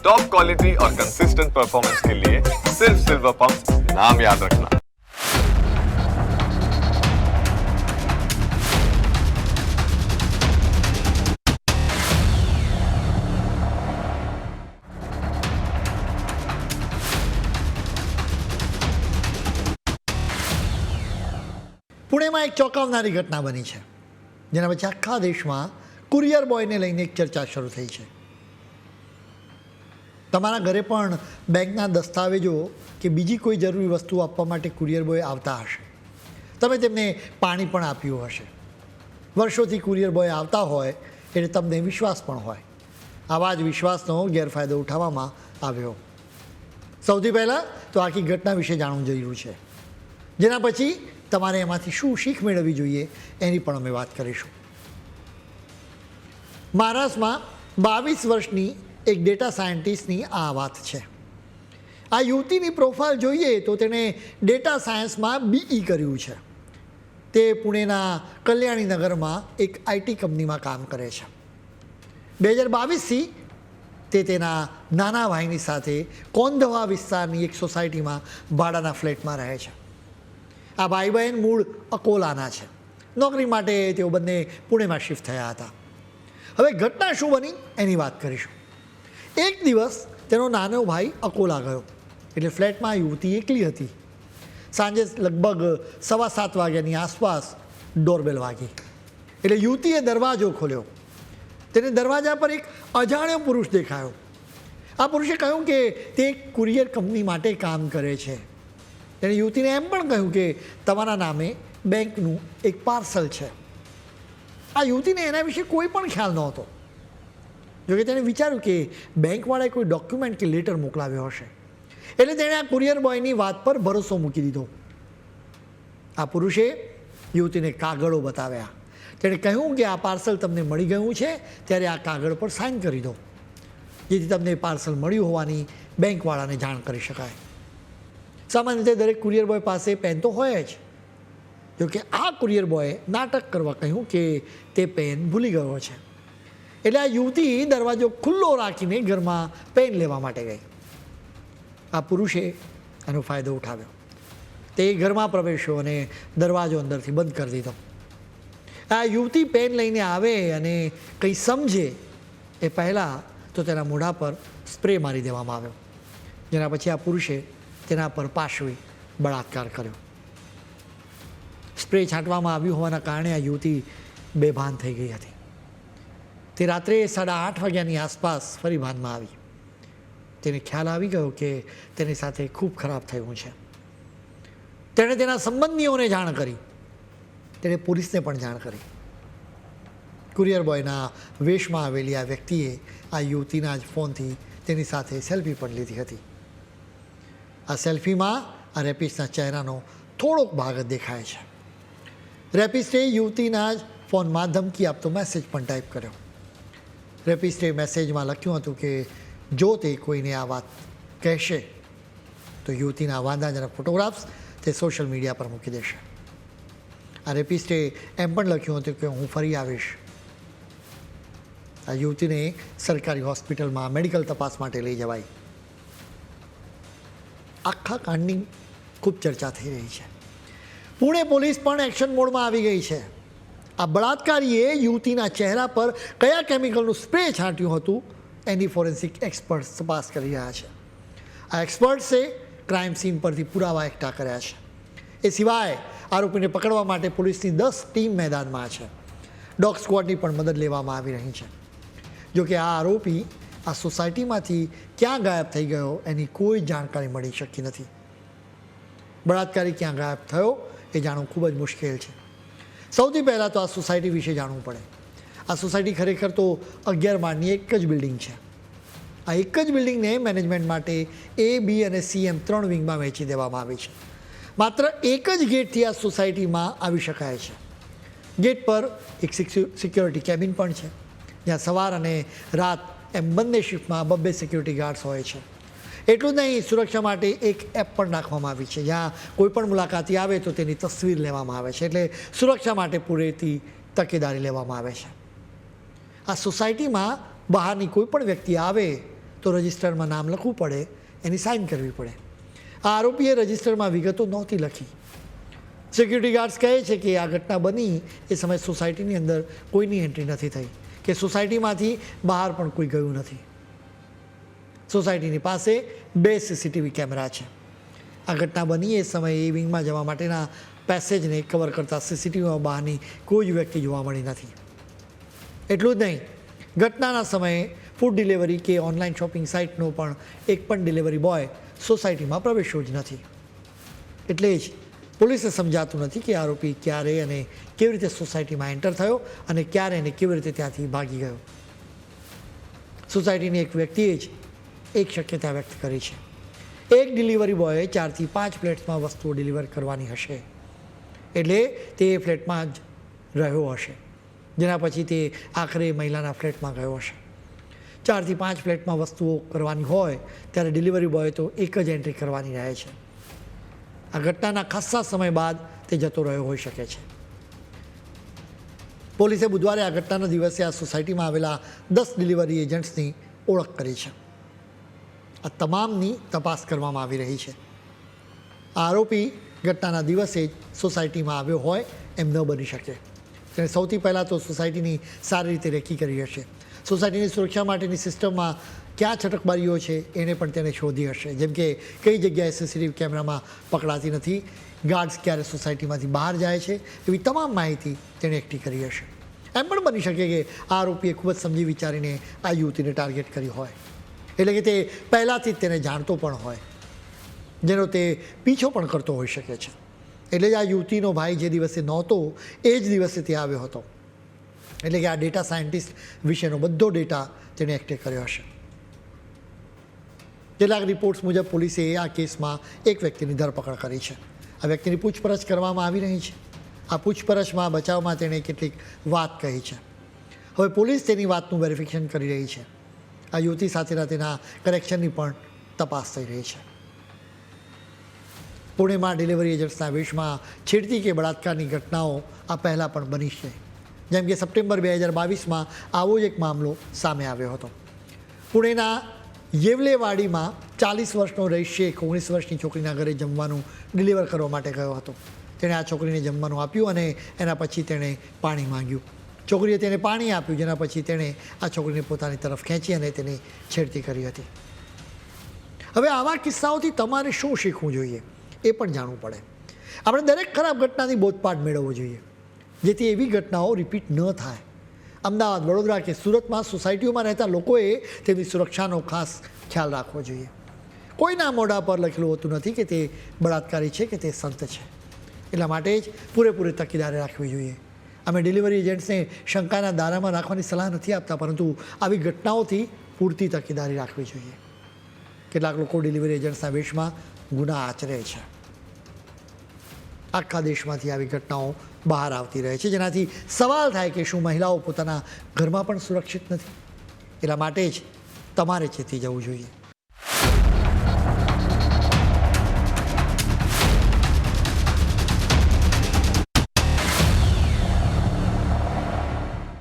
Top quality और consistent performance के लिए सिर्फ सिल्वर पंप नाम याद रखना પુણેમાં એક ચોંકાવનારી ઘટના બની છે જેના પછી આખા દેશમાં કુરિયર બોયને લઈને એક ચર્ચા શરૂ થઈ છે તમારા ઘરે પણ બેંકના દસ્તાવેજો કે બીજી કોઈ જરૂરી વસ્તુ આપવા માટે કુરિયર બોય આવતા હશે? તમે તેમને પાણી પણ આપ્યું હશે. વર્ષોથી કુરિયર બોય આવતા હોય એટલે તમને વિશ્વાસ પણ હોય. આવા જ વિશ્વાસનો ગેરફાયદો ઉઠાવવામાં આવ્યો. સૌથી પહેલાં તો આખી ઘટના વિશે જાણવું જરૂરી છે. જેના પછી તમારે એમાંથી શું શીખ મેળવવી જોઈએ એની પણ અમે વાત કરીશું. મહારાષ્ટ્રમાં બાવીસ વર્ષની એક ડેટા સાયન્ટિસ્ટની આ વાત છે. આ યુવતીની પ્રોફાઇલ જોઈએ તો તેણે ડેટા સાયન્સમાં બીઈ કર્યું છે. તે પુણેના કલ્યાણી નગરમાં એક આઈટી કંપનીમાં કામ કરે છે. બે હજાર બાવીસથી તે તેના નાના ભાઈની સાથે કોંધવા વિસ્તારની એક સોસાયટીમાં ભાડાના ફ્લેટમાં રહે છે. આ ભાઈ બહેન મૂળ અકોલાના છે. નોકરી માટે તેઓ બંને પુણેમાં શિફ્ટ થયા હતા. હવે ઘટના શું બની એની વાત કરીશું. એક દિવસ તેનો નાનો ભાઈ અકોલા ગયો. એટલે ફ્લેટમાં યુવતી એકલી હતી. સાંજે લગભગ સવા સાત વાગ્યાની આસપાસ ડોરબેલ વાગી. એટલે યુવતીએ દરવાજો ખોલ્યો. તેને દરવાજા પર એક અજાણ્યો પુરુષ દેખાયો. આ પુરુષે કહ્યું કે તે એક કુરિયર કંપની માટે કામ કરે છે. તેણે યુવતીને એમ પણ કહ્યું કે તમારા નામે બેંકનું એક પાર્સલ છે. આ યુવતીને એના વિશે કોઈ પણ ખ્યાલ નહોતો. જોકે તેણે વિચાર્યું કે બેંકવાળાએ કોઈ ડોક્યુમેન્ટ કે લેટર મોકલાવ્યો હશે. એટલે તેણે આ કુરિયર બોયની વાત પર ભરોસો મૂકી દીધો. આ પુરુષે યુવતીને કાગળો બતાવ્યા. તેણે કહ્યું કે આ પાર્સલ તમને મળી ગયું છે, ત્યારે આ કાગળ પર સાઇન કરી દો. જેથી તમને પાર્સલ મળ્યું હોવાની બેંકવાળાને જાણ કરી શકાય. સામાન્ય રીતે દરેક કુરિયર બોય પાસે પેન તો હોય જ. જોકે આ કુરિયર બોયે નાટક કરવા કહ્યું કે તે પેન ભૂલી ગયો છે. એટલે આ યુવતી દરવાજો ખુલ્લો રાખીને ઘરમાં પેન લેવા માટે ગઈ. આ પુરુષે એનો ફાયદો ઉઠાવ્યો. તે ઘરમાં પ્રવેશ્યો અને દરવાજો અંદરથી બંધ કરી દીધો. આ યુવતી પેન લઈને આવે અને કંઈ સમજે એ પહેલાં તો તેના મોઢા પર સ્પ્રે મારી દેવામાં આવ્યો. જેના પછી આ પુરુષે તેના પર પાશવી બળાત્કાર કર્યો. સ્પ્રે છાંટવામાં આવ્યું હોવાના કારણે આ યુવતી બેભાન થઈ ગઈ હતી. તે રાત્રે સાડા આઠ વાગ્યાની આસપાસ ફરી ભાનમાં આવી. તેને ખ્યાલ આવી ગયો કે તેની સાથે ખૂબ ખરાબ થયું છે. તેણે તેના સંબંધીઓને જાણ કરી. તેણે પોલીસને પણ જાણ કરી. કુરિયર બોયના વેશમાં આવેલી આ વ્યક્તિએ આ યુવતીના જ ફોનથી તેની સાથે સેલ્ફી પણ લીધી હતી. આ સેલ્ફીમાં આ રેપિસ્ટના ચહેરાનો થોડોક ભાગ દેખાય છે. રેપિસ્ટે યુવતીના જ ફોનમાં ધમકી આપતો મેસેજ પણ ટાઈપ કર્યો. રેપિસ્ટે મેસેજમાં લખ્યું હતું કે, જો તે કોઈને આ વાત કહેશે, તો યુવતીના વાંધાજનક ફોટોગ્રાફ્સ તે સોશિયલ મીડિયા પર મૂકી દેશે. આ રેપિસ્ટે એમ પણ લખ્યું હતું કે, હું ફરી આવીશ. આ યુવતીને સરકારી હોસ્પિટલમાં મેડિકલ તપાસ માટે લઈ જવાઈ આખા કાંડની ખૂબ ચર્ચા થઈ રહી છે. પુણે પોલીસ પણ એક્શન મોડમાં આવી ગઈ છે. આ બળાત્કારીએ યુવતીના ચહેરા પર કયા કેમિકલનું સ્પ્રે છાંટ્યું હતું? એની ફોરેન્સિક એક્સપર્ટ્સ તપાસ કરી રહ્યા છે. આ એક્સપર્ટ્સે ક્રાઇમ સીન પરથી પુરાવા એકઠા કર્યા છે. એ સિવાય આરોપીને પકડવા માટે પોલીસની દસ ટીમ મેદાનમાં છે. ડોગ સ્ક્વોડની પણ મદદ લેવામાં આવી રહી છે. જોકે આ આરોપી આ સોસાયટીમાંથી ક્યાં ગાયબ થઈ ગયો એની કોઈ જાણકારી મળી શકી નથી. બળાત્કારી ક્યાં ગાયબ થયો એ જાણવું ખૂબ જ મુશ્કેલ છે. સૌથી પહેલાં તો આ સોસાયટી વિશે જાણવું પડે. આ સોસાયટી ખરેખર તો અગિયાર માળની એક જ બિલ્ડિંગ છે. આ એક જ બિલ્ડિંગને મેનેજમેન્ટ માટે એ બી અને સી એમ ત્રણ વિંગમાં વહેંચી દેવામાં આવી છે. માત્ર એક જ ગેટથી આ સોસાયટીમાં આવી શકાય છે. ગેટ પર એક સિક્યોરિટી કેબિન પણ છે, જ્યાં સવાર અને રાત એમ બંને શિફ્ટમાં બબ્બે સિક્યુરિટી ગાર્ડ્સ હોય છે. એટલું જ નહીં, સુરક્ષા માટે એક એપ પણ નાખવામાં આવી છે. જ્યાં કોઈ પણ મુલાકાતી આવે તો તેની તસવીર લેવામાં આવે છે. એટલે સુરક્ષા માટે પૂરેતી તકેદારી લેવામાં આવે છે. આ સોસાયટીમાં બહારની કોઈ પણ વ્યક્તિ આવે તો રજિસ્ટરમાં નામ લખવું પડે, એની સાઇન કરવી પડે. આ આરોપીએ રજિસ્ટરમાં વિગતો નહોતી લખી. સિક્યુરિટી ગાર્ડ્સ કહે છે કે આ ઘટના બની એ સમયે સોસાયટીની અંદર કોઈની એન્ટ્રી નથી થઈ, કે સોસાયટીમાંથી બહાર પણ કોઈ ગયું નથી. સોસાયટીની પાસે બે સીસીટીવી કેમેરા છે. આ ઘટના બની એ સમયે એ વિંગમાં જવા માટેના પેસેજને કવર કરતા સીસીટીવીમાં બહારની કોઈ જ વ્યક્તિ જોવા મળી નથી. એટલું જ નહીં, ઘટનાના સમયે ફૂડ ડિલિવરી કે ઓનલાઈન શોપિંગ સાઇટનો પણ એક પણ ડિલિવરી બોય સોસાયટીમાં પ્રવેશ્યો જ નથી. એટલે જ પોલીસને સમજાતું નથી કે આરોપી ક્યારે અને કેવી રીતે સોસાયટીમાં એન્ટર થયો અને ક્યારે અને કેવી રીતે ત્યાંથી ભાગી ગયો. સોસાયટીની એક વ્યક્તિએ જ એક શક્યતા વ્યક્ત કરી છે. એક ડિલિવરી બોયે ચારથી પાંચ ફ્લેટ્સમાં વસ્તુઓ ડિલિવર કરવાની હશે. એટલે તે ફ્લેટમાં જ રહ્યો હશે. જેના પછી તે આખરે મહિલાના ફ્લેટમાં ગયો હશે. ચારથી પાંચ ફ્લેટમાં વસ્તુઓ કરવાની હોય, ત્યારે ડિલિવરી બોય તો એક જ એન્ટ્રી કરવાની રહે છે. આ ઘટનાના ખાસ્સા સમય બાદ તે જતો રહ્યો હોઈ શકે છે. પોલીસે બુધવારે આ ઘટનાના દિવસે આ સોસાયટીમાં આવેલા દસ ડિલિવરી એજન્ટ્સની ઓળખ કરી છે. આ તમામની તપાસ કરવામાં આવી રહી છે. આરોપી ઘટનાના દિવસે જ સોસાયટીમાં આવ્યો હોય એમ ન બની શકે. તેણે સૌથી પહેલાં તો સોસાયટીની સારી રીતે રેકી કરી હશે. સોસાયટીની સુરક્ષા માટેની સિસ્ટમમાં ક્યાં છટકબારીઓ છે એને પણ તેણે શોધી હશે. જેમ કે કઈ જગ્યાએ સીસીટીવી કેમેરામાં પકડાતી નથી, ગાર્ડ્સ ક્યારે સોસાયટીમાંથી બહાર જાય છે, એવી તમામ માહિતી તેણે એકઠી કરી હશે. એમ પણ બની શકે કે આરોપીએ ખૂબ જ સમજી વિચારીને આ યુવતીને ટાર્ગેટ કરી હોય. એટલે કે તે પહેલાંથી જ તેને જાણતો પણ હોય, જેનો તે પીછો પણ કરતો હોઈ શકે છે. એટલે જ આ યુવતીનો ભાઈ જે દિવસે નહોતો, એ જ દિવસે તે આવ્યો હતો. એટલે કે આ ડેટા સાયન્ટિસ્ટ વિશેનો બધો ડેટા તેણે એકઠે કર્યો હશે. કેટલાક રિપોર્ટ્સ મુજબ પોલીસે આ કેસમાં એક વ્યક્તિની ધરપકડ કરી છે. આ વ્યક્તિની પૂછપરછ કરવામાં આવી રહી છે. આ પૂછપરછમાં બચાવમાં તેણે કેટલીક વાત કહી છે. હવે પોલીસ તેની વાતનું વેરિફિકેશન કરી રહી છે. આ યુવતી સાથેના તેના કરેક્શનની પણ તપાસ થઈ રહી છે. પુણેમાં ડિલિવરી એજન્ટ્સના વેશમાં છેડતી કે બળાત્કારની ઘટનાઓ આ પહેલાં પણ બની છે. જેમ કે સપ્ટેમ્બર બે હજાર બાવીસમાં આવો જ એક મામલો સામે આવ્યો હતો. પુણેના યેવલેવાડીમાં ચાલીસ વર્ષનો રહીશે એક ઓગણીસ વર્ષની છોકરીના ઘરે જમવાનું ડિલિવર કરવા માટે ગયો હતો. તેણે આ છોકરીને જમવાનું આપ્યું અને એના પછી તેણે પાણી માંગ્યું. છોકરીએ તેને પાણી આપ્યું, જેના પછી તેણે આ છોકરીને પોતાની તરફ ખેંચી અને તેની છેડતી કરી હતી. હવે આવા કિસ્સાઓથી તમારે શું શીખવું જોઈએ એ પણ જાણવું પડે. આપણે દરેક ખરાબ ઘટનાની બોધપાઠ મેળવવો જોઈએ, જેથી એવી ઘટનાઓ રિપીટ ન થાય. અમદાવાદ, વડોદરા કે સુરતમાં સોસાયટીઓમાં રહેતા લોકોએ તેમની સુરક્ષાનો ખાસ ખ્યાલ રાખવો જોઈએ. કોઈના મોઢા પર લખેલું હોતું નથી કે તે બળાત્કારી છે કે તે સંત છે. એટલા માટે જ પૂરેપૂરી તકેદારી રાખવી જોઈએ. અમે ડિલિવરી એજન્ટ્સને શંકાના દારામાં રાખવાની સલાહ નથી આપતા, પરંતુ આવી ઘટનાઓથી પૂરતી તકેદારી રાખવી જોઈએ. કેટલાક લોકો ડિલિવરી એજન્ટ્સના વેશમાં ગુના આચરે છે. આખા દેશમાંથી આવી ઘટનાઓ બહાર આવતી રહે છે. જેનાથી સવાલ થાય કે શું મહિલાઓ પોતાના ઘરમાં પણ સુરક્ષિત નથી? એટલા માટે જ તમારે ચેતી જવું જોઈએ.